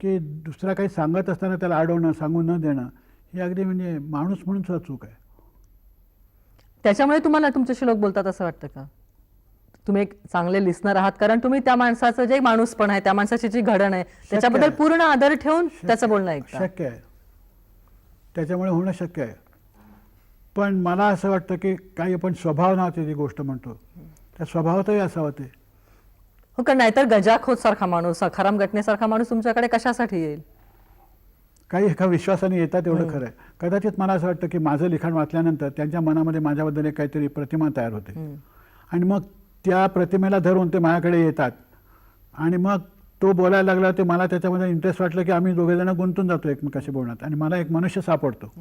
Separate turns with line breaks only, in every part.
की दुसरा काही सांगत असताना त्याला अडवणं सांगू न देणं हे अगदी म्हणजे माणूस म्हणून सुद्धा चूक आहे.
त्याच्यामुळे तुम्हाला तुमच्याशी लोक बोलतात असं वाटतं का? तुम्ही एक चांगले लिस्नर आहात कारण तुम्ही त्या माणसाचं जे माणूसपण आहे त्या माणसाची जी घडण आहे त्याच्याबद्दल
आहे.
पूर्ण आदर ठेवून त्याचं बोलणं ऐकता.
शक्य आहे. त्याच्यामुळे होणं शक्य आहे. पण मला असं वाटतं की काही आपण स्वभाव नावाची जी गोष्ट म्हणतो. त्या स्वभावातही असावं ते.
हो का नाहीतर गजाखोत सारखा माणूस सखाराम घटनेसारखा माणूस तुमच्याकडे कशासाठी येईल?
काही एका विश्वासाने येतात एवढं खरं आहे कदाचित मला असं वाटतं की माझं लिखाण वाचल्यानंतर त्यांच्या मनामध्ये माझ्याबद्दल एक काहीतरी प्रतिमा तयार होते. आणि मग त्या प्रतिमेला धरून ते माझ्याकडे येतात. आणि मग तो बोलायला लागला ते मला त्याच्यामध्ये इंटरेस्ट वाटलं की आम्ही दोघेजण गुंतून जातो एकमेकाशी बोलण्यात. आणि मला एक मनुष्य सापडतो.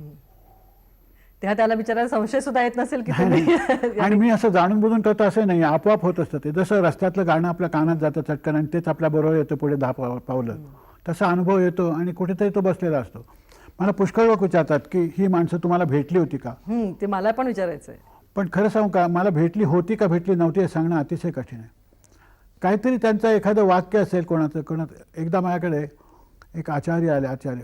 तेव्हा त्याला बिचारायला संशय सुद्धा येत नसेल की तुम्ही
आणि मी असं जाणून बुजून करतो असं नाही आपोआप होत असतं ते. जसं रस्त्यातलं गाणं आपल्या कानात जातं चटकन आणि तेच आपल्या बरोबर येतं पुढे दहा पाव पावलं. तसा अनुभव येतो आणि कुठेतरी तो बसलेला असतो. मला पुष्कळ लोक विचारतात की ही माणसं तुम्हाला भेटली होती का?
ते मला पण विचारायचं आहे
पण खरं सांगू का मला भेटली होती का भेटली नव्हती हे सांगणं अतिशय कठीण आहे. काहीतरी त्यांचं एखादं वाक्य असेल कोणाचं कोणाचं एकदा माझ्याकडे एक आचार्य आले आचार्य.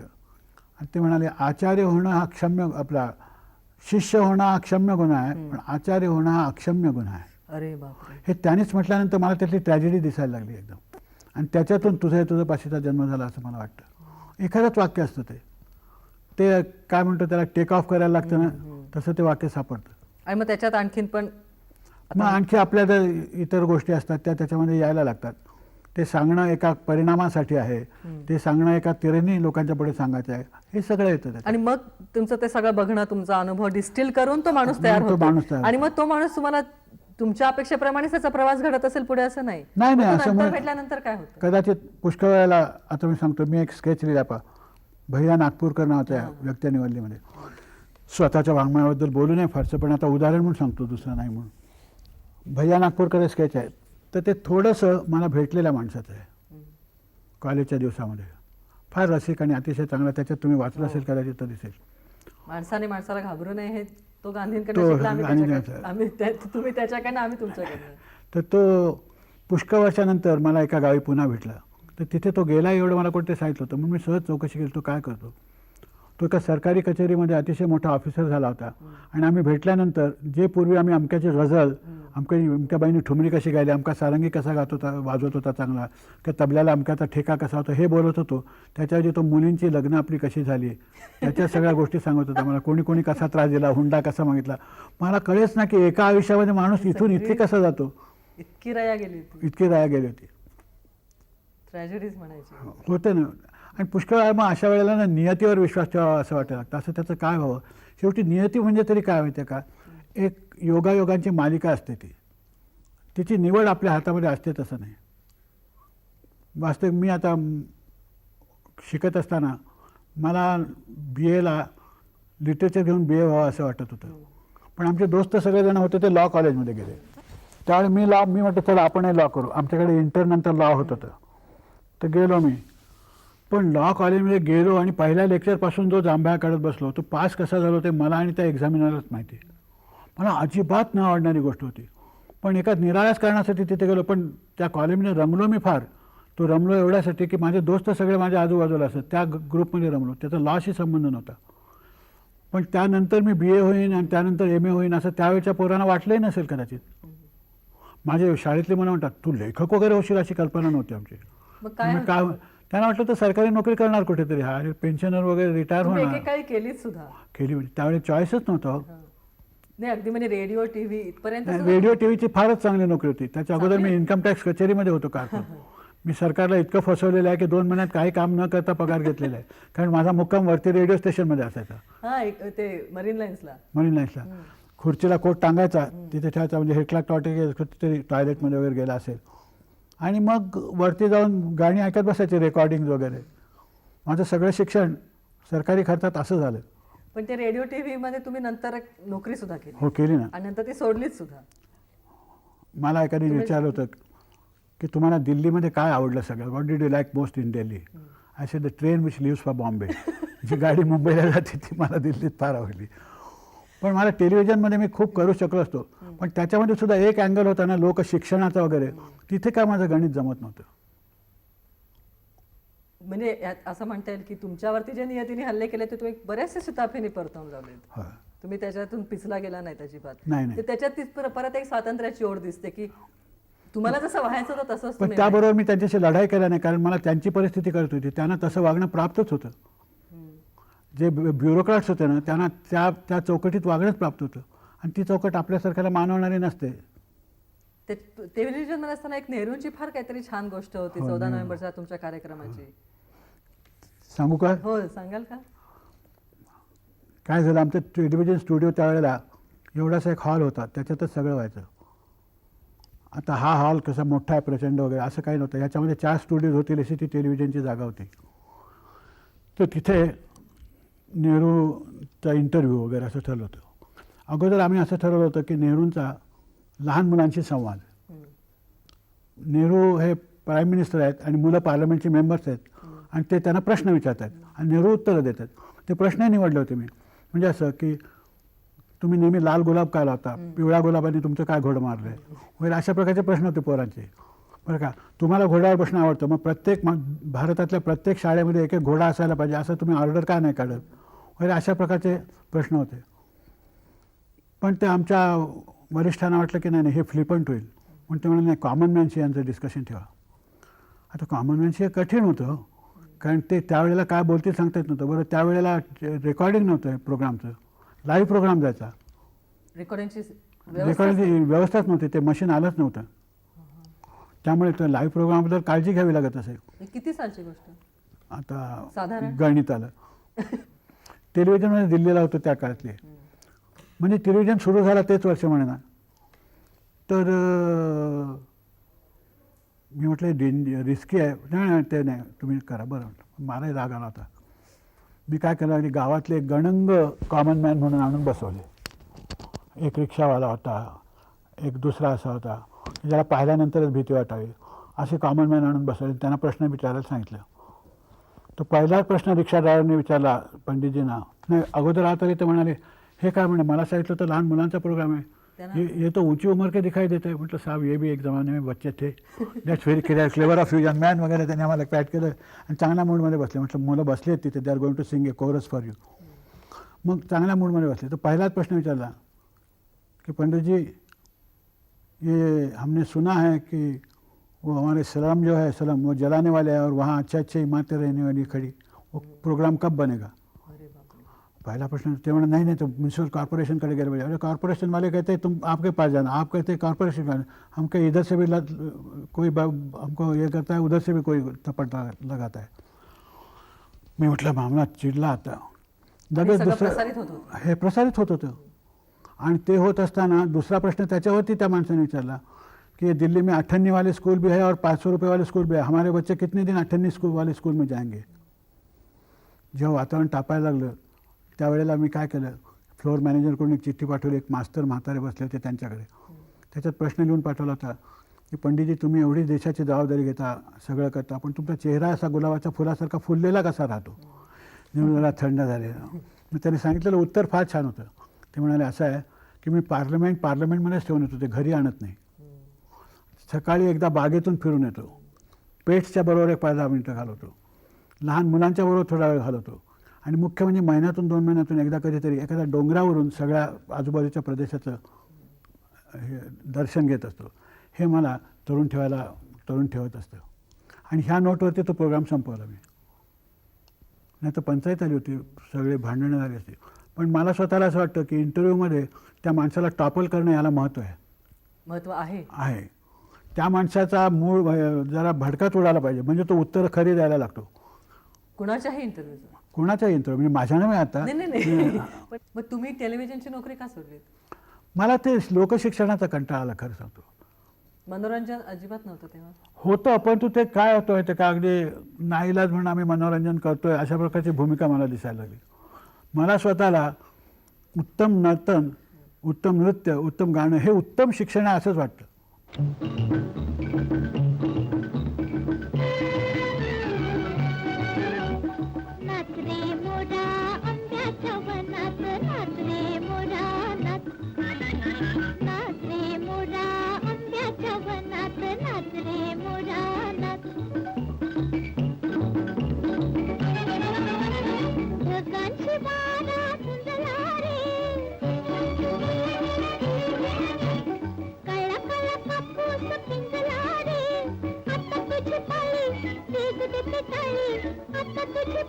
आणि ते म्हणाले आचार्य होणं हा क्षम्य आपला शिष्य होणं हा क्षम्य गुन्हा आहे पण आचार्य होणं हा अक्षम्य गुन्हा आहे.
अरे बापरे.
हे त्यानेच म्हटल्यानंतर मला त्यातली ट्रॅजेडी दिसायला लागली एकदम. आणि त्याच्यातून तुझं तुझं पाशीचा जन्म झाला असं मला वाटतं. एखादंच वाक्य असतं ते. ते काय म्हणतो त्याला टेक ऑफ करायला लागतं ना तसं ते वाक्य सापडतं.
आणि मग त्याच्यात आणखीन पण
मग आणखी आपल्या इतर गोष्टी असतात त्या त्याच्यामध्ये यायला लागतात. ते सांगणं एका परिणामासाठी आहे. ते सांगणं एका तिरेनी लोकांच्या पुढे सांगायचं आहे. हे सगळं येतं.
आणि मग तुमचं ते सगळं बघणं तुमचा अनुभव डिस्टिल करून तो माणूस तयार
माणूस
होतो.
तयार
आणि मग तो माणूस तुम्हाला तुमच्या अपेक्षेप्रमाणे त्याचा प्रवास घडत असेल पुढे असं नाही.
नाही, असं मग-
भेटल्यानंतर काय होतं?
कदाचित पुष्कळ वेळेला आता मी सांगतो मी एक स्केच लिहिला पा भैया नागपूरकर नावाच्या व्यक्ती निवडलीमध्ये. स्वतःच्या वाङ्मयाबद्दल बोलू नये फारसं पण आता उदाहरण म्हणून सांगतो दुसरं नाही म्हणून. भैया नागपूरकर स्केच आहे. तर ते थोडंसं मला भेटलेल्या माणसाचं आहे. कॉलेजच्या दिवसामध्ये. फार रसिक आणि अतिशय चांगला त्याच्यात तुम्ही वाचलं असेल कदाचित तर दिसेल.
माणसाने माणसाला घाबरू नये हे तो गांधींकडे
तर तो पुष्कळ वर्षानंतर मला एका गावी पुन्हा भेटला. तर तिथे तो गेला एवढं मला कोणते सांगितलं होतं? म्हणून मी सहज चौकशी केली तो काय करतो? तो एका सरकारी कचेरीमध्ये अतिशय मोठा ऑफिसर झाला होता. आणि आम्ही भेटल्यानंतर जे पूर्वी आम्ही अमक्याची गझल अमक्या अमक्या बाईने ठुमरी कशी गायली अमका सारंगी कसा गात होता वाजवत होता चांगला किंवा तबल्याला अमक्याचा ठेका कसा होता हे बोलत होतो. त्याच्याऐवजी तो मुलींची लग्न आपली कशी झाली त्याच्या सगळ्या गोष्टी सांगत होता मला. कोणी कोणी कसा त्रास दिला हुंडा कसा मागितला. मला कळेच ना की एका आयुष्यामध्ये माणूस इथून इथे कसा जातो.
इतकी रया गेली होती.
इतकी राया गेली होती.
ट्रॅजेडीज म्हणायची.
होते ना. आणि पुष्कळ मग अशा वेळेला ना नियतीवर विश्वास ठेवावा असं वाटायला लागतं. असं त्याचं काय व्हावं? शेवटी नियती म्हणजे तरी काय माहिती का? एक योगायोगांची मालिका असते ती. तिची निवड आपल्या हातामध्ये असते तसं नाही. वास्तविक मी आता शिकत असताना मला बी एला लिटरेचर घेऊन बी ए व्हावं असं वाटत होतं. पण आमचे दोस्त सगळेजण होते ते लॉ कॉलेजमध्ये गेले. त्यावेळी मी लॉ मी म्हटलं चला आपणही लॉ करू. आमच्याकडे इंटरनंतर लॉ होत होतं. तर गेलो मी. पण लॉ कॉलेजमध्ये गेलो आणि पहिल्या लेक्चरपासून जो जांभ्या काढत बसलो तो पास कसा झालो ते मला आणि त्या एक्झामिनरच माहिती. मला अजिबात न आवडणारी गोष्ट होती. पण एका निराळ्याच कारणासाठी तिथे गेलो पण त्या कॉलेजमध्ये रमलो मी फार. तो रमलो एवढ्यासाठी की माझे दोस्त सगळे माझ्या आजूबाजूला असत त्या ग्रुपमध्ये रमलो. त्याचा लॉशी संबंध नव्हता. पण त्यानंतर मी बी ए होईन आणि त्यानंतर एम ए होईन असं त्यावेळच्या पोरांना वाटलंही नसेल कदाचित. माझे शाळेतले मला म्हणतात तू लेखक वगैरे होशील अशी कल्पना नव्हती आमची.
काय
त्यांना वाटलं तर सरकारी नोकरी करणार कुठेतरी. हा पेन्शनर वगैरे रिटायर होणार. केली म्हणजे त्यावेळी चॉईसच नव्हतं.
नाही अगदी म्हणजे रेडिओ टीव्ही इथपर्यंत
रेडिओ टीव्हीची फारच चांगली नोकरी होती. त्याच्या अगोदर मी इन्कम टॅक्स कचेरीमध्ये होतो कारकून मी सरकारला इतकं फसवलेलं आहे की दोन महिन्यात काही काम न करता पगार घेतलेला आहे. कारण माझा मुक्काम वरती रेडिओ स्टेशनमध्ये असायचा.
ते मरीन लाईन्सला
म्हणून नाहीसला खुर्चीला कोट टांगायचा. तिथे ठेवायचा म्हणजे हेटला टॉटे तरी टॉयलेटमध्ये वगैरे गेला असेल. आणि मग वरती जाऊन गाणी ऐकत बसायचे रेकॉर्डिंग वगैरे. माझं सगळं शिक्षण सरकारी खर्चात असं झालं.
पण ते रेडिओ टीव्ही मध्ये तुम्ही नंतर नोकरी सुद्धा केली.
हो केली ना.
आणि नंतर ती सोडलीच सुद्धा.
मला एखादी विचारलं होतं की तुम्हाला दिल्लीमध्ये काय आवडलं सगळं? What did you like most in Delhi I say the train which leaves for Bombay जी गाडी मुंबईला जाते ती मला दिल्लीत फार आवडली. पण मला टेलिव्हिजनमध्ये मी खूप करू शकलो असतो. पण त्याच्यामध्ये सुद्धा एक अँगल होता ना लोक शिक्षणाचा वगैरे तिथे काय माझं गणित जमत नव्हतं.
म्हणजे असं म्हणता येईल की तुमच्यावरती जे नियतीने हल्ले केले ते तुम्ही बऱ्याचशा शिताफीने परतवून लावले तुम्ही त्याच्यातून पिचला गेला नाही अजिबात.
नाही, नाही.
ते त्याच्यात परत एक स्वातंत्र्याची ओढ दिसते की तुम्हाला जसं व्हायचं होतं तसंच
पण त्याबरोबर मी त्यांच्याशी लढाई केला नाही कारण मला त्यांची परिस्थिती कळत होती. त्यांना तसं वागणं प्राप्तच होतं. जे ब्युरोक्रॅट्स होते ना त्यांना त्या त्या चौकटीत वागणंच प्राप्त होतं. आणि ती चौकट आपल्यासारख्याला मानवणारी नसते.
ते टेलिव्हिजनमध्ये असताना एक नेहरूंची फार काहीतरी छान गोष्ट होती
हो,
चौदा. नोव्हेंबरच्या तुमच्या कार्यक्रमाची.
सांगू का?
हो सांगाल का?
काय झालं आमचं टेलिव्हिजन स्टुडिओ त्यावेळेला एवढासा एक हॉल होता त्याच्यातच सगळं व्हायचं. आता हा हॉल कसा मोठा आहे प्रचंड वगैरे असं काही नव्हतं. याच्यामध्ये चार स्टुडिओज होतील अशी ती टेलिव्हिजनची जागा होती. तर तिथे नेहरूचा इंटरव्ह्यू वगैरे असं ठरलं होतं. अगोदर आम्ही असं ठरवलं होतं की नेहरूंचा लहान मुलांशी संवाद. नेहरू हे प्राईम मिनिस्टर आहेत आणि मुलं पार्लमेंटचे मेंबर्स आहेत. आणि ते त्यांना प्रश्न विचारतात आणि नेहरू उत्तरं देतात. ते प्रश्नही निवडले होते मी. म्हणजे असं की तुम्ही नेहमी लाल गुलाब का लावता? पिवळ्या गुलाबाने तुमचं काय घोडं मारलं आहे वगैरे अशा प्रकारचे प्रश्न होते पोरांचे. बरं का? तुम्हाला घोड्यावर बसणं आवडतं. मग प्रत्येक भारतातल्या प्रत्येक शाळेमध्ये एक एक घोडा असायला पाहिजे. असं तुम्ही ऑर्डर का नाही काढत? वगैरे अशा प्रकारचे प्रश्न होते. पण ते आमच्या वरिष्ठांना वाटलं की नाही नाही हे फ्लिपंट होईल. पण ते म्हणाले नाही कॉमन मॅनशी यांचं डिस्कशन ठेवा. आता कॉमन मॅनशी हे कठीण होतं. कारण ते त्यावेळेला काय बोलतील सांगता येत नव्हतं. बरं त्यावेळेला रेकॉर्डिंग नव्हतं प्रोग्रामचं लाईव्ह प्रोग्राम जायचा
रेकॉर्डिंगची
रेकॉर्डिंगची व्यवस्थाच नव्हती. ते मशीन आलंच नव्हतं. त्यामुळे तर लाईव्ह प्रोग्रामबद्दल काळजी घ्यावी लागत असेल.
किती सालची गोष्ट?
आता? गणित आलं. टेलिव्हिजनमध्ये दिल्लीला होतं त्या काळातले. म्हणजे टेलिव्हिजन सुरू झालं तेच वर्ष म्हणे ना तर म्हटलं डेंज रिस्की आहे. नाही नाही ते नाही तुम्ही करा बरं. म्हटलं मलाही राग आला होता मी काय केलं आणि गावातले गणंग कॉमन मॅन म्हणून आणून बसवले. एक रिक्षावाला होता एक दुसरा असा होता ज्याला पाहिल्यानंतरच भीती वाटावी असे कॉमन मॅन आणून बसवले. त्यांना प्रश्न विचारायला सांगितलं. तो पहिलाच प्रश्न रिक्षा ड्रायव्हरने विचारला पंडितजींना. नाही अगोदर आता ते म्हणाले हे काय म्हणे मला सांगितलं तर लहान मुलांचा प्रोग्राम आहे ये ये तो ऊँची उम्र के दिखाई देते हैं। म्हटलं साहब, ये भी एक ज़माने में बच्चे थे। That's very clear clever of you man वगैरे त्यांनी आम्हाला पॅट केलं आणि चांगल्या मूडमध्ये बसले। म्हटलं मुलं बसले आहेत तिथे they are going to sing a chorus for you मग चांगल्या मूडमध्ये बसले। तर पहिलाच प्रश्न विचारला कि पंडित जी, ये हमने सुना है कि वो हमारे सलाम जो है, सलाम वो जलाने वाले हैं और वहाँ अच्छे अच्छे इमारतें रहने वाली खड़ी। वो प्रोग्राम कब बनेगा? पहला प्रश्न ते म्हणा नहीं नहीं तो म्यूनसिपल कॉर्पोरेशन करे गए अरे कॉर्पोरेशन वाले कहते हैं तुम आपके पास जाना। आप कहते हैं कॉर्पोरेशन का हम कहे इधर से भी लत, कोई हमको ये करता है उधर से भी कोई थप्पड़ लगाता है। मी म्हटलं मामला चिडला आता
हे
लगेच दुसरं
प्रसारित होत
हे प्रसारित होत होतं आणि ते होत असताना दुसरा प्रश्न त्याच्यावरती त्या माणसाने विचारला कि दिल्ली में अठन्नी वाले स्कूल भी है और पाँच सौ रुपये वाले स्कूल भी है। हमारे बच्चे कितने दिन अठन्नी स्कूल वाले स्कूल में जाएँगे? जेव्हा वातावरण तापायला लागलं त्यावेळेला मी काय केलं? फ्लोअर मॅनेजरकडून एक चिठ्ठी पाठवली. एक मास्तर म्हातारे बसले होते त्यांच्याकडे. त्याच्यात प्रश्न लिहून पाठवला होता की पंडितजी तुम्ही एवढी देशाची जबाबदारी घेता सगळं करता पण तुमचा चेहरा असा गुलाबाच्या फुलासारखा फुललेला कसा राहतो? म्हणून जरा थंड झालेला मग त्यांनी सांगितलेलं उत्तर फार छान होतं. ते म्हणाले असं आहे की मी पार्लमेंट पार्लमेंटमध्येच ठेवून येतो ते घरी आणत नाही. सकाळी एकदा बागेतून फिरून येतो. पेट्सच्या बरोबर एक पाच दहा मिनटं घालवतो. लहान मुलांच्या बरोबर थोडा वेळ घालवतो. आणि मुख्य म्हणजे महिन्यातून दोन महिन्यातून एकदा कधीतरी एखाद्या डोंगरावरून सगळ्या आजूबाजूच्या प्रदेशाचं हे दर्शन घेत असतो. हे मला तरुण ठेवायला तरुण ठेवत असतं. आणि ह्या नोटवरती तो प्रोग्राम संपवला मी. नाही तर पंचायत आली होती सगळे भांडणं झाली असते पण मला स्वतःला असं वाटतं की इंटरव्ह्यूमध्ये त्या माणसाला टॉपल करणं याला महत्त्व आहे.
महत्त्व आहे.
आहे. त्या माणसाचा मूळ जरा भडकाच उडाला पाहिजे. म्हणजे तो उत्तर खरी द्यायला लागतो.
कुणाच्याही इंटरव्ह्यूचं
कोणाचा इंटरव्ह्यू म्हणजे माझ्या नव्हे आता.
नाही नाही नाही. पण मग तुम्ही टेलिव्हिजनची नोकरी का सोडलीत?
मला ते लोकशिक्षणाचा कंटाळा आला खरं सांगतो.
मनोरंजन अजिबात नव्हतं तेव्हा?
होतं पण तू ते काय होतं ते का अगदी नाईलाज म्हणून आम्ही मनोरंजन करतोय अशा प्रकारची भूमिका मला दिसायला लागली. मला स्वतःला उत्तम नर्तन उत्तम नृत्य उत्तम गाणं हे उत्तम शिक्षण आहे असंच वाटतं.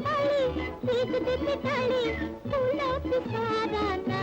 తాళి నీకు దిక్కు తాళి పూలకు సాదా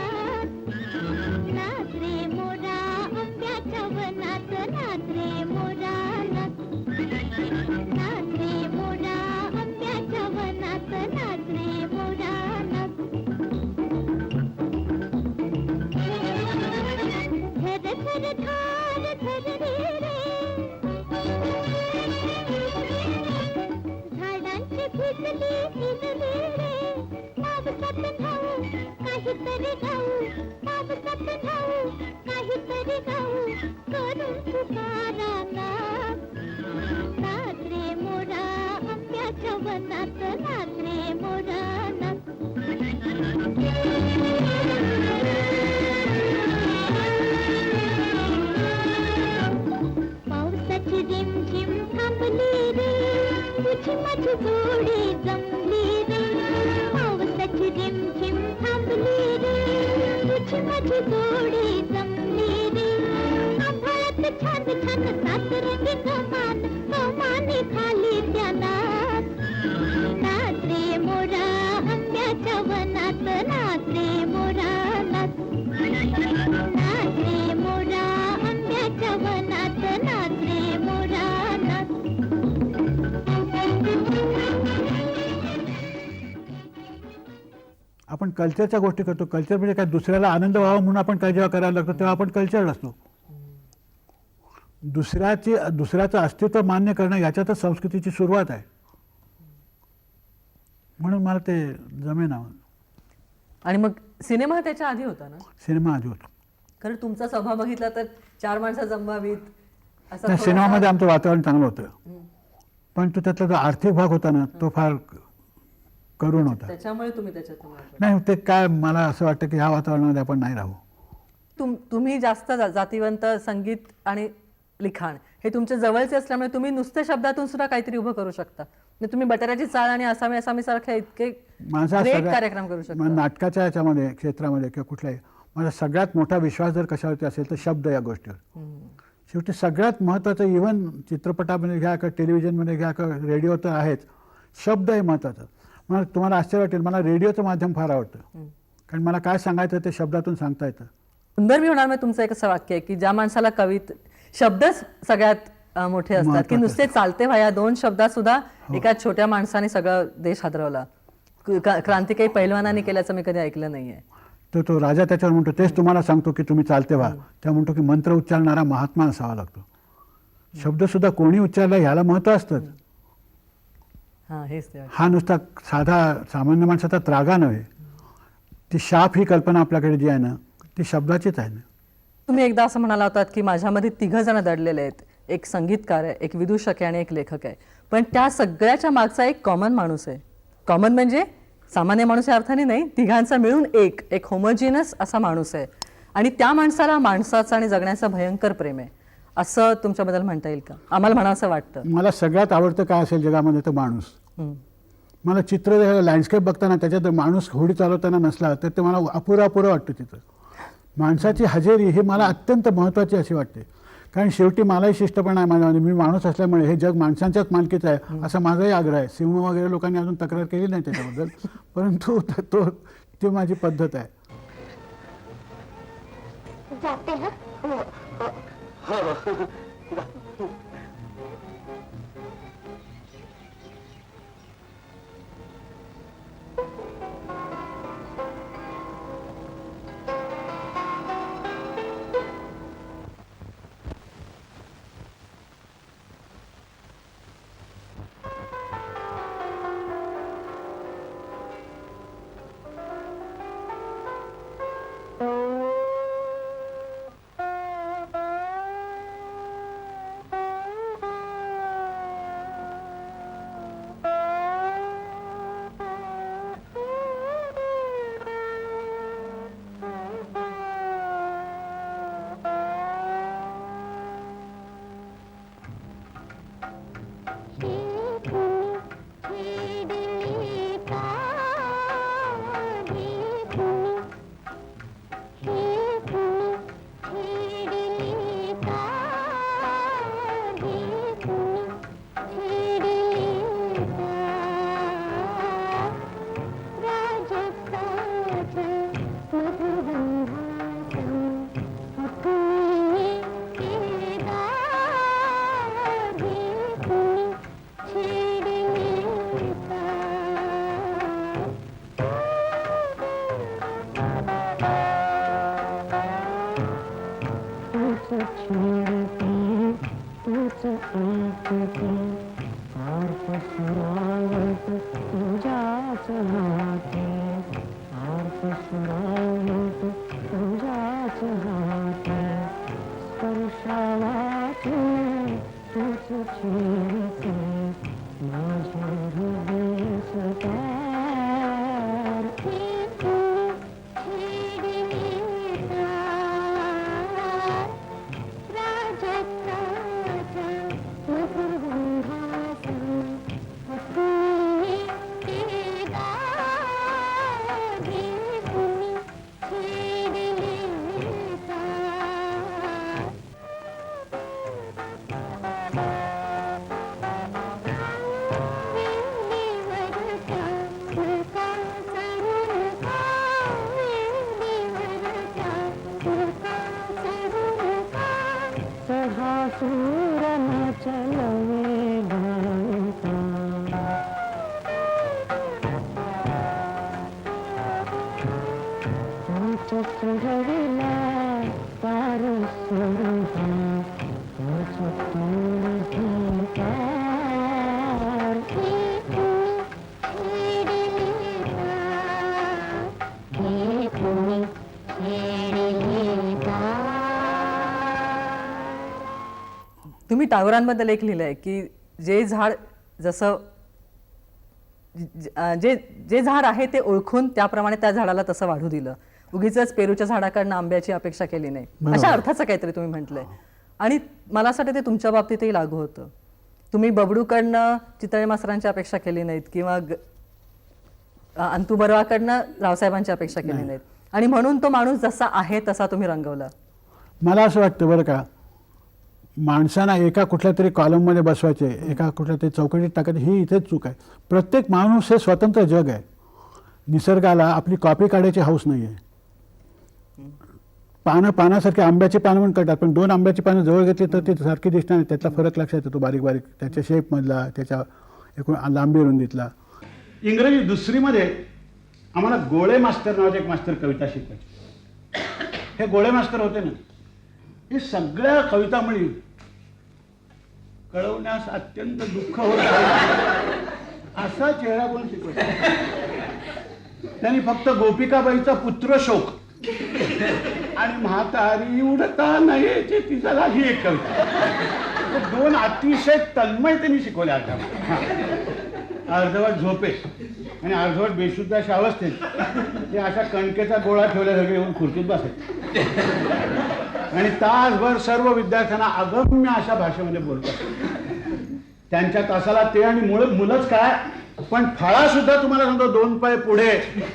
तुझी माझी जोडी जमली रे. पावसाची रिमझिम थांबली रे. तुझी माझी जोडी जमली रे. आभाळात छान छान सातरंगी कमान कमानी खाली
आपण कल्चरच्या गोष्टी करतो. कल्चर म्हणजे काय? दुसऱ्याला आनंद व्हावा म्हणून आपण काय जेव्हा करायला लागतो तेव्हा आपण कल्चर असतो. दुसऱ्याची दुसऱ्याचं अस्तित्व मान्य करणं याच्यातच संस्कृतीची सुरुवात आहे. म्हणून मला ते जमेना.
आणि मग सिनेमा त्याच्या आधी होता ना?
सिनेमा आधी होतो.
कारण तुमचा स्वभाव बघितला तर चार माणसं जमवावीत
सिनेमामध्ये आमचं वातावरण चांगलं होतं. पण तो त्यातला जो आर्थिक भाग होता ना तो फार करुण होता
त्याच्यामुळे तुम्ही त्याच्यात.
नाही ते काय मला असं वाटतं की ह्या वातावरणामध्ये आपण नाही राहू.
तुम तुम्ही जास्त जा- जातीवंत संगीत आणि लिखाण हे तुमच्या जवळचे असल्यामुळे तुम्ही नुसत्या शब्दातून सुद्धा काहीतरी उभं करू शकता. म्हणजे तुम्ही बटाट्याची चाळ आणि आसामी आसामी सारखे इतके
माझा
ग्रेट
सगळ्या-
कार्यक्रम करू
मग
शकता
नाटकाच्या याच्यामध्ये क्षेत्रामध्ये किंवा कुठल्याही माझा सगळ्यात मोठा विश्वास जर कशावरती असेल तर शब्द या गोष्टीवर.
हम्म.
शेवटी सगळ्यात महत्त्वाचं इव्हन चित्रपटामध्ये घ्या किंवा टेलिव्हिजनमध्ये घ्या किंवा रेडिओ तर आहेच. शब्द हे महत्त्वाचं. मला तुम्हाला आश्चर्य वाटेल. मला रेडिओचं माध्यम फार आवडतं. कारण मला काय सांगायचं ते शब्दातून सांगता येतं.
सुंदर मी होणार मग तुमचं एक असं वाक्य आहे की ज्या माणसाला कवित शब्दच सगळ्यात मोठे असतात की. नुसते चालते व्हाया दोन शब्दात सुद्धा एका छोट्या माणसाने सगळं देश हादरवला. क्रांती काही पैलवानांनी केल्याचं मी कधी ऐकलं नाहीये.
तर तो राजा त्याच्यावर म्हणतो तेच तुम्हाला सांगतो की तुम्ही चालते व्हा. त्या म्हणतो की मंत्र उच्चारणारा महात्मा असावा लागतो. शब्दसुद्धा कोणी उच्चारला ह्याला महत्त्व असतंच.
हा हेच ते.
हा नुसता साधा सामान्य माणसाचा त्रागा नव्हे. ती शाप ही कल्पना आपल्याकडे जी आहे ना ती शब्दाचीच आहे ना.
तुम्ही एकदा असं म्हणाला होतात की माझ्यामध्ये तिघ जण दडलेले आहेत. एक संगीतकार आहे एक विदूषक आहे आणि एक लेखक आहे. पण त्या सगळ्याच्या मागचा एक कॉमन माणूस आहे. कॉमन म्हणजे सामान्य माणूस या अर्थाने नाही तिघांचा मिळून एक एक होमोजिनस असा माणूस आहे. आणि त्या माणसाला माणसाचं आणि जगण्याचं भयंकर प्रेम आहे. असं तुमच्याबद्दल म्हणता येईल का? आम्हाला म्हणा असं वाटतं.
मला सगळ्यात आवडतं काय असेल जगामध्ये तर माणूस. मला चित्र लँडस्केप बघताना त्याच्यात माणूस होडी चालवताना नसला तर ते मला अपुरं अपुरं वाटतं तिथं. माणसाची हजेरी ही मला अत्यंत महत्त्वाची अशी वाटते. कारण शेवटी मलाही शिष्टपणा आहे माझ्यामध्ये मी माणूस असल्यामुळे हे जग माणसांच्याच मालकीचं आहे असा माझाही आग्रह आहे. सिंह वगैरे लोकांनी अजून तक्रार केली नाही त्याच्याबद्दल. परंतु त- तो ती माझी पद्धत आहे.
जाते
सहा
तुम्ही टागोरांबद्दल एक लिहिलंय की जे झाड जसं ज- जे झाड आहे ते ओळखून त्याप्रमाणे त्या झाडाला तसं वाढू दिलं. उगीच पेरूच्या झाडाकडनं आंब्याची अपेक्षा केली नाही. अशा अर्थाचं काहीतरी तुम्ही म्हटलंय. आणि मला असं वाटतं ते तुमच्या बाबतीतही लागू होतं. तुम्ही बबडूकडनं चितळे मास्तरांची अपेक्षा केली नाहीत किंवा ग- अं, अंतू बर्वाकडनं रावसाहेबांची अपेक्षा केली नाहीत. आणि म्हणून तो माणूस जसा आहे तसा तुम्ही रंगवला.
मला असं वाटतं बरं का माणसांना एका कुठल्या तरी कॉलममध्ये बसवायचे एका कुठल्या तरी चौकटीत टाकायचे ही इथेच चूक आहे. प्रत्येक माणूस हे स्वतंत्र जग आहे. निसर्गाला आपली कॉपी काढायची हौस नाही आहे पानं पानासारखे आंब्याची पानं पण कळतात पण दोन आंब्याची पानं जवळ घेतली तर ते सारखी दिसणार नाही. त्यातला फरक लक्षात येतो बारीक बारीक. त्याच्या शेपमधला त्याच्या एकूण लांबी रुंदीतला.
इंग्रजी दुसरीमध्ये आम्हाला गोळे मास्तर नावाचे एक मास्तर कविता शिकवायचे. हे गोळे मास्तर होते ना. हे सगळ्या कविता म्हणी कळवण्यास अत्यंत दुःख होत असा चेहरा कोण शिकवत? त्यांनी फक्त गोपिकाबाईचा पुत्र शोक. आणि म्हातारी उडता नाही तिचा लागी एक कविता. दोन अतिशय तन्मय त्यांनी शिकवल्या आता अर्धवट झोपे आणि अर्धवट बेशुद्धा अशा अवस्थेत ते अशा कणकेचा गोळा ठेवल्यासारखे येऊन खुर्चीत बसायचे आणि तासभर सर्व विद्यार्थ्यांना अगम्य अशा भाषेमध्ये बोलतात. त्यांच्या तासाला ते आणि मुळ मुलंच काय? पण फळा सुद्धा तुम्हाला सांगतो दोन पाय पुढे.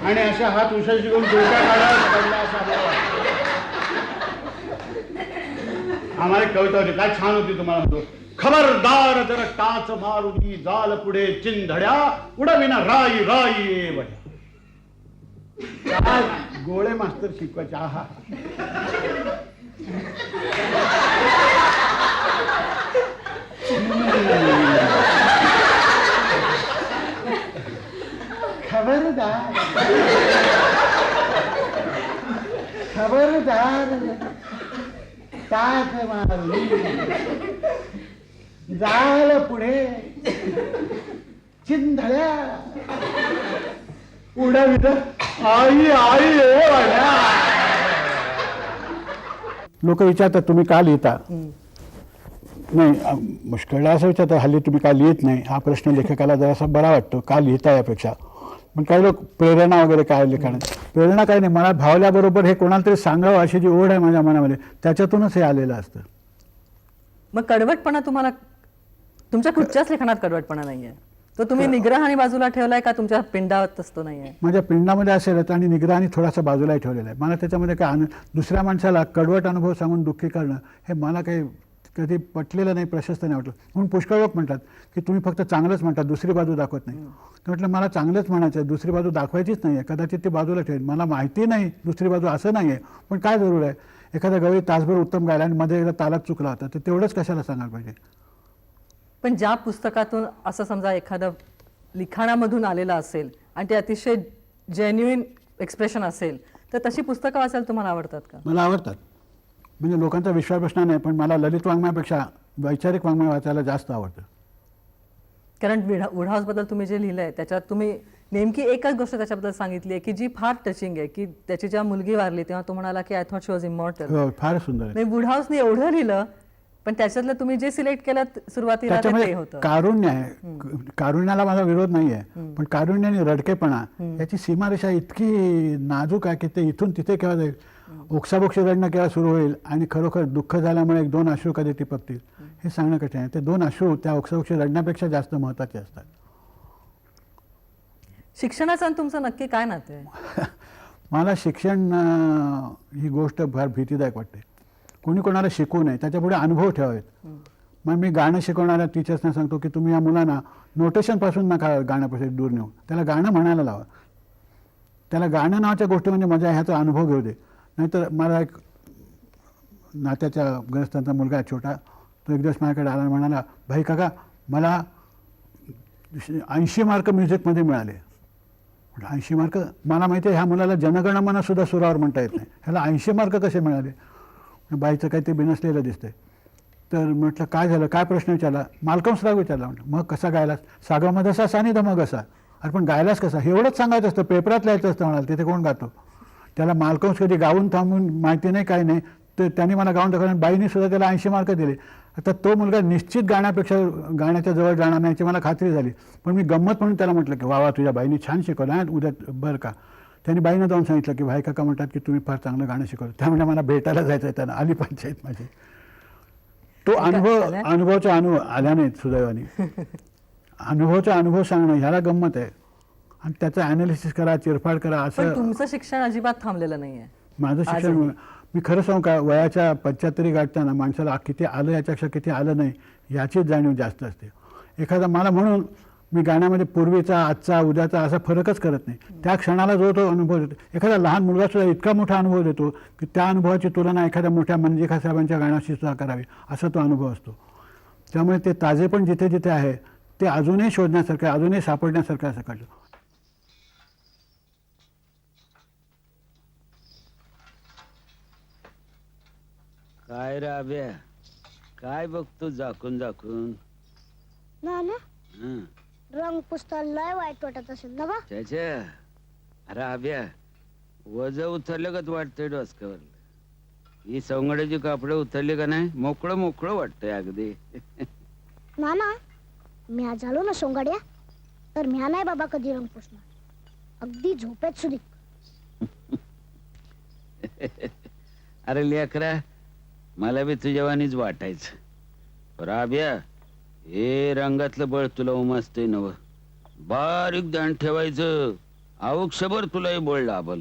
आणि अशा हात उशाशी घेऊन डोक्या असा आम्हाला. कविता होती काय छान होती तुम्हाला म्हणतो खबरदार जर टाच मारुती जाल पुढे चिंधड्या उडविना राई राई बड्या गोळे मास्तर शिकवायचे आहा. खबरदार। खबरदार। ताक मारली। जाल पुढे। चिंधळ्या। उडविड आई आई ए
लोक विचारतात तुम्ही का लिहिता? नाही मुश्किलला असं विचारतात हल्ली तुम्ही का लिहित नाही? हा प्रश्न लेखकाला जरासा बरा वाटतो का लिहिता यापेक्षा? पण काही लोक प्रेरणा वगैरे काय लिखाणात? प्रेरणा काय नाही मला भावल्याबरोबर हे कोणाला तरी सांगावं अशी जी ओढ आहे माझ्या मनामध्ये त्याच्यातूनच हे आलेलं असतं.
मग कडवटपणा तुम्हाला तुमच्या कुठच्याच लेखनात कडवटपणा नाही आहे तो तुम्ही निग्रहाने बाजूला ठेवलाय का? तुमच्या पिंडात असतो नाहीये.
माझ्या पिंडामध्ये असेलच आणि निगराणी थोडासा बाजूलाही ठेवलेला आहे. मला त्याच्यामध्ये काय आनंद दुसऱ्या माणसाला कडवट अनुभव सांगून दुःखी करणं हे मला काही कधी पटलेलं नाही प्रशस्त नाही वाटलं. म्हणून पुष्कळ लोक म्हणतात की तुम्ही फक्त चांगलंच म्हणतात दुसरी बाजू दाखवत नाही. तर म्हटलं मला चांगलंच म्हणायचं आहे दुसरी बाजू दाखवायचीच नाही आहे कदाचित ती बाजूला ठेवेल मला माहिती नाही दुसरी बाजू असं नाही आहे पण काय जरूर आहे? एखादा गवळी तासभर उत्तम गायला आणि मध्ये एकदा तालात चुकला होता तर तेवढंच कशाला सांगायला पाहिजे?
पण ज्या पुस्तकातून असं समजा एखादं लिखाणामधून आलेलं असेल आणि ते अतिशय जेन्युइन एक्सप्रेशन असेल तर तशी पुस्तकं वाचायला तुम्हाला आवडतात का?
मला आवडतात. म्हणजे लोकांचा विश्वास बसणार नाही पण मला ललित वाङ्मयापेक्षा वैचारिक वाङ्मय वाचायला जास्त आवडतं.
कारण विढा वुड हाऊसबद्दल तुम्ही जे लिहिलंय त्याच्यात तुम्ही नेमकी एकच गोष्ट त्याच्याबद्दल सांगितली आहे की जी फार टचिंग आहे की त्याची जेव्हा मुलगी वारली तेव्हा तो म्हणाला की I thought she was immortal
फार सुंदर आहे.
नाही वुडहाऊसने एवढं लिहिलं पण त्याच्यातलं तुम्ही जे सिलेक्ट केलं सुरुवातीला ते होतं.
कारुण्य आहे. कारुण्याला माझा विरोध नाही आहे पण कारुण्य आणि रडकेपणा याची सीमारेषा इतकी नाजूक आहे की ते इथून तिथे केव्हा जाईल? ओक्साबोक्षी रडणं केव्हा सुरू होईल? आणि खरोखर दुःख झाल्यामुळे एक दोन अश्रू कधी टिपकतील? हे सांगणं कठीण आहे. ते दोन अश्रू त्या ओक्साबोक्षी रडण्यापेक्षा जास्त महत्त्वाचे असतात.
शिक्षणाचं तुमचं नक्की काय नातं
मला शिक्षण ही गोष्ट फार भीतीदायक वाटते. कोणी कोणाला शिकू नये त्याच्यापुढे अनुभव ठेवावेत. मग मी गाणं शिकवणाऱ्या टीचर्सना सांगतो की तुम्ही या मुलांना नोटेशनपासून नका गाण्यापासून दूर नेऊ. त्याला गाणं म्हणायला लावा. त्याला गाणं नावाच्या गोष्टी म्हणजे मजा ह्याचा अनुभव घेऊ दे. नाहीतर मला एक नात्याच्या ग्रस्तांचा मुलगा छोटा तो एक दिवस माझ्याकडे आला म्हणाला भाई काका मला ऐंशी मार्क म्युझिकमध्ये मिळाले. ऐंशी मार्क मला माहिती आहे ह्या मुलाला जनगणमनासुद्धा सुरावर म्हणता येत नाही. ह्याला ऐंशी मार्क कसे मिळाले? बाईचं काही ते बिनसलेलं दिसतंय. तर म्हटलं काय झालं? काय प्रश्न विचारला? मालकंस राग विचारला म्हटलं मग कसा गायलास? सागामध्ये असा सानी मग असा अरे पण गायलास कसा? एवढंच सांगायचं असतं पेपरात लिहायचं असतं म्हणाल तिथे कोण गातो? त्याला मालकंस कधी गाऊन थांबून माहिती नाही काय नाही. तर त्यांनी मला गाऊन दाखवलं बाईने सुद्धा त्याला ऐंशी मार्क दिले. आता तो मुलगा निश्चित गाण्यापेक्षा गाण्याच्या जवळ जाणार नाही याची मला खात्री झाली. पण मी गंमत म्हणून त्याला म्हटलं की वा वा तुझ्या बाईने छान शिकवलं उद्या बरं का. त्यांनी बाईनं जाऊन सांगितलं की भाई काका म्हणतात की तुम्ही फार चांगलं गाणं शिकवलं. त्यामुळे मला भेटायला जायचं आहे त्यांना आली पंचायत माझी. तो अनुभव? अनुभवचा अनुभव आल्या नाहीत सुदैवाने. अनुभवचा अनुभव सांगणं ह्याला गंमत आहे. आणि त्याचं ॲनालिसिस करा चिरफाड करा असं
तुमचं शिक्षण अजिबात थांबलेलं नाहीये.
माझं शिक्षण मी खरं सांगू का वयाच्या पंच्याहत्तरी गाठताना माणसाला किती आलं याच्यापेक्षा किती आलं नाही याचीच जाणीव जास्त असते. एखादा मला म्हणून मी गाण्यामध्ये पूर्वीचा आजचा उद्याचा असा फरकच करत नाही. त्या क्षणाला जो तो अनुभव देतो. एखादा लहान मुलगा सुद्धा इतका मोठा अनुभव देतो की त्या अनुभवाची तुलना एखाद्या मोठ्या मंजिखा साहेबांच्या गाण्याशी सुद्धा करावी असा तो अनुभव असतो. त्यामुळे ते ताजेपण जिथे जिथे आहे ते अजूनही शोधण्यासारखं आहे, अजूनही सापडण्यासारखं असं कळलं
काय राब्या काय बघतो झाकून झाकून
ना ना
हं.
रंग पुसता लय वाईट वाटत असेल ना बा
त्याच्या अरे आब्या वज उतरलं का वाटतंय डोसक्यावर ही सवंगड्याची कापडं उतरली का नाही? मोकळं मोकळं वाटतंय अगदी.
ना ना मी आज आलो ना सोंगाड्या तर म्या नाही बाबा कधी रंग पुसणार. अगदी झोपेत सुधी.
अरे लेकरा मला बी तुझ्यावानीच वाटायचं. राब्या हे रंगातलं बळ तुला उमजतंय नव. बारीक ध्यान ठेवायचं. अवक्षभर तुला हे बळ लाभल.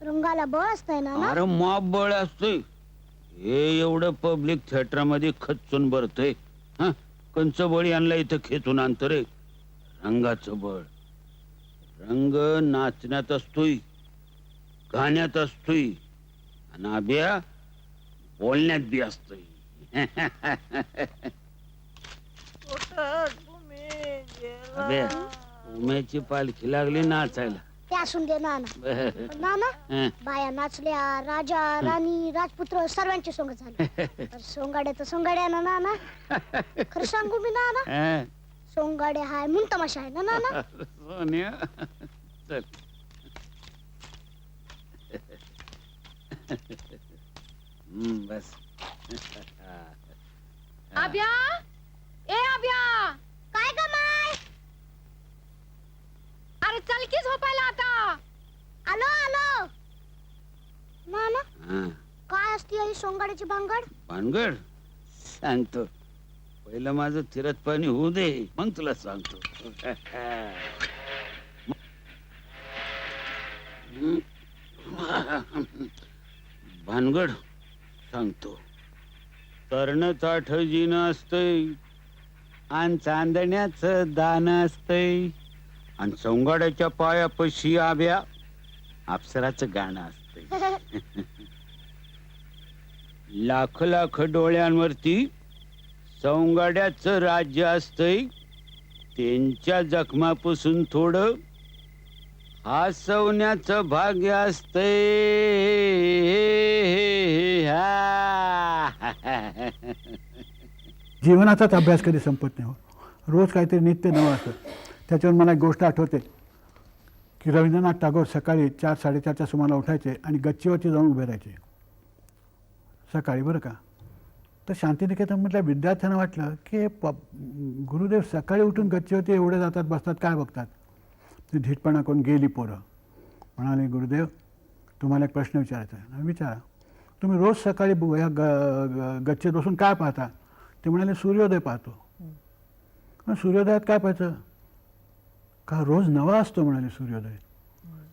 रंगाला बळ असतंय ना
अरे मॉप बळ असतोय. हे एवढं पब्लिक थिएटरमध्ये खचून भरतय. हा कंच बळी आणला इथं खेचून आणतो रे रंगाचं बळ. रंग नाचण्यात असतोय. गाण्यात असतोय. आणि अभ्या बोलण्यात बी असतोय. उम्याची पालखी लागली नाचायला.
ते असून दे ना ना
बरं.
पण ना ना
हं.
बाया नाचल्या राजा राणी राजपुत्र सर्वांची सोंग झाली. तर सोंगाड्या तर सोंगाड्या ना ना ना खरं सांगू मी ना ना
हं.
सोंगाड्या हाय म्हणून तमाशा आहे ना ना ना
सोन्या. चल. हम्म, बस.
आभ्या ए आभ्या
काय ग माय?
अरे चल की झोपायला आता.
आलो आलो.
हा.
काय असते ही सोंगाड्याची भांगड
भानगड? सांगतो. पहिलं माझं तिरत पाणी होऊ दे मग तुला सांगतो. भानगड सांगतो. तरण ताठ जिन असतंय आणि चांदण्याचं दान असतंय. आणि सोंगाड्याच्या पायापाशी आब्या अप्सराचं गाणं असतंय. लाख लाख डोळ्यांवरती सौंगाड्याचं राज्य असतंय. त्यांच्या जखमापासून थोडं हसवण्याचं भाग्य असतंय.
जीवनाचाच अभ्यास कधी संपत नाही हो. रोज काहीतरी नित्य नवं असतं. त्याच्यावर मला एक गोष्ट आठवते की रवींद्रनाथ टागोर सकाळी चार साडेचारच्या सुमाराला उठायचे आणि गच्चीवरती जाऊन उभे राहायचे. सकाळी बरं का? तर शांतिनिकेतन म्हटलं विद्यार्थ्यांना वाटलं की प गुरुदेव सकाळी उठून गच्चीवरती एवढे जातात बसतात काय बघतात? ती धीटपणा करून गेली पोरं. म्हणाले गुरुदेव तुम्हाला एक प्रश्न विचारायचा आहे. विचारा. तुम्ही रोज सकाळी या ग गच्चीत बसून काय पाहता? ते म्हणाले सूर्योदय पाहतो. सूर्योदयात काय पाहायचं? का रोज नवा असतो म्हणाले सूर्योदय.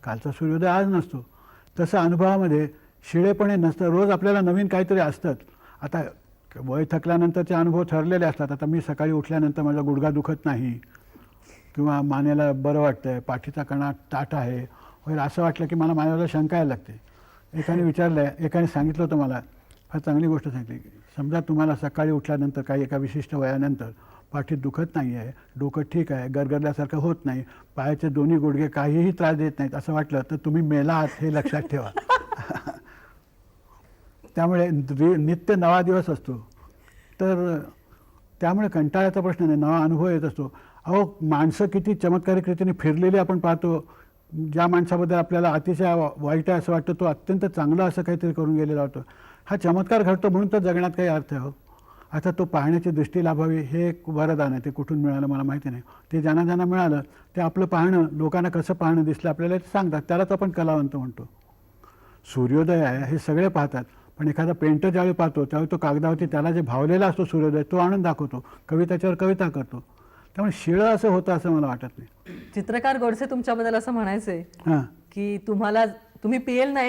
कालचा सूर्योदय आज नसतो. तसं अनुभवामध्ये शिळेपणे नसतं. रोज आपल्याला नवीन काहीतरी असतात आता वय थकल्यानंतरचे अनुभव ठरलेले असतात. आता मी सकाळी उठल्यानंतर माझा गुडघा दुखत नाही. किंवा मानेला बरं वाटतं आहे पाठीचा कणा ताट आहे. वगैरे असं वाटलं की मला माझ्याला शंका यायला लागते. एकाने विचारलं आहे एकाने सांगितलं होतं मला. फार चांगली गोष्ट सांगितली. समजा तुम्हाला सकाळी उठल्यानंतर काही एका विशिष्ट वयानंतर पाठीत दुखत नाही आहे डोकं ठीक आहे गरगरल्यासारखं होत नाही पायाचे दोन्ही गुडघे काहीही त्रास देत नाहीत असं वाटलं तर तुम्ही मेला आहात हे लक्षात ठेवा. त्यामुळे नित्य नवा दिवस असतो. तर त्यामुळे कंटाळ्याचा प्रश्न नाही नवा अनुभव येत असतो. अहो माणसं किती चमत्कारिक रीतीने फिरलेली आपण पाहतो. ज्या माणसाबद्दल आपल्याला अतिशय वाईट आहे असं वाटतं तो अत्यंत चांगलं असं काहीतरी करून गेलेला होतो. हा चमत्कार घडतो म्हणून तर जगण्यात काही अर्थ आहे हो. आता तो पाहण्याची दृष्टी लाभावी हे एक वरदान आहे ते कुठून मिळालं मला माहिती नाही. ते ज्यांना ज्यांना मिळालं ते आपलं पाहणं लोकांना कसं पाहणं दिसलं आपल्याला ते सांगतात. त्यालाच आपण कलावंत म्हणतो. सूर्योदय आहे हे सगळे पाहतात. पण एखादा पेंटर ज्यावेळी पाहतो त्यावेळी तो कागदावरती त्याला जे भावलेला असतो सूर्योदय तो आणून दाखवतो. कवी त्याच्यावर कविता करतो. त्यामुळे शिळं असं होतं असं मला वाटत नाही.
चित्रकार गोडसे तुमच्याबद्दल असं म्हणायचे
हां.
की तुम्हाला तुम्ही पीएल नाही